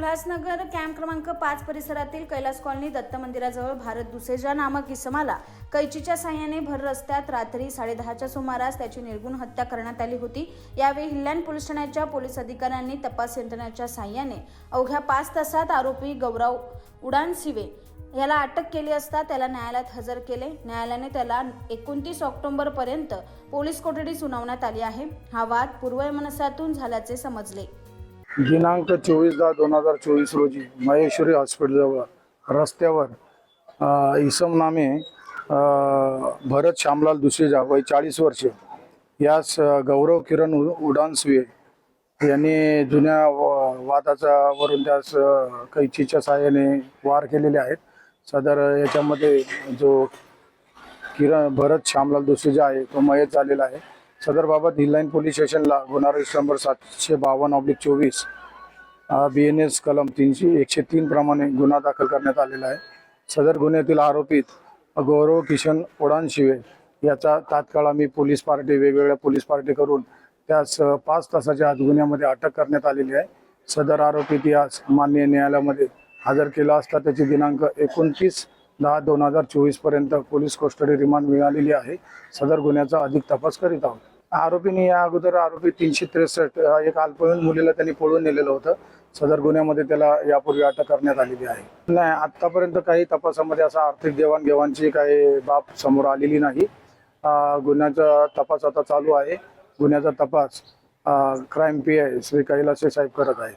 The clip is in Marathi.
उल्हासनगर कॅम्प क्रमांक पाच परिसरातील कैलास कॉलनी दत्त मंदिराजवळ भारत दुसेजा नामक इसमाला कैचीच्या साह्याने भर रस्त्यात रात्री साडेदहाच्या सुमारास त्याची निर्गुण हत्या करण्यात आली होती. यावेळी हिल्ल्यान पोलीस ठाण्याच्या पोलीस अधिकाऱ्यांनी तपास यंत्रणेच्या साह्याने अवघ्या पाच तासात आरोपी गौरव उडानसिवे याला अटक केली असता त्याला न्यायालयात हजर केले. न्यायालयाने त्याला एकोणतीस ऑक्टोबर पर्यंत पोलीस कोठडी सुनावण्यात आली आहे. हा वाद पूर्वमनसातून झाल्याचे समजले. दिनांक चोवीस दहा दोन हजार चोवीस रोजी महेश्वरी हॉस्पिटलजवळ रस्त्यावर इसम नामे भरत श्यामलाल दुसेजा वय चाळीस वर्षे यास गौरव किरण उ- उडानसवे यांनी जुन्या वादाचा वरून त्यास कैचीच्या सहाय्याने वार केलेले आहेत. सदर याच्यामध्ये जो किरण भरत श्यामलाल दुसेजा आहे तो मयत झालेला आहे. सदर बाबत हिललाईन पोलीस स्टेशनला गुन्हा रजिस्टर नंबर सातशे बावन्न ऑब्लिक चोवीस बी एन एस कलम तीनशे एकशे तीन प्रमाणे गुन्हा दाखल करण्यात आलेला आहे. सदर गुन्ह्यातील आरोपीत गौरव किशन ओढानशिवे याचा तात्काळ आम्ही पोलीस पार्टी वेगवेगळ्या पोलीस पार्टी करून त्यास पाच तासाच्या आत गुन्ह्यामध्ये अटक करण्यात आलेली आहे. सदर आरोपीत यास मान्य न्यायालयामध्ये हजर केला असता त्याची दिनांक एकोणतीस दहा दोन हजार चोवीसपर्यंत पोलीस कस्टडी रिमांड मिळालेली आहे. सदर गुन्ह्याचा अधिक तपास करीत आहोत. आरोपीने या अगोदर आरोपी तीनशे त्रेसष्ट एक अल्पवयीन मुलीला त्यांनी पळून नेलेलं होतं. सदर गुन्ह्यामध्ये त्याला यापूर्वी अटक करण्यात आलेली आहे. नाही आतापर्यंत काही तपासामध्ये असा आर्थिक देवाणघेवाणची काही बाब समोर आलेली नाही. गुन्ह्याचा तपास आता चालू आहे. गुन्ह्याचा तपास crime P I Shri Kailase साहेब करत आहेत.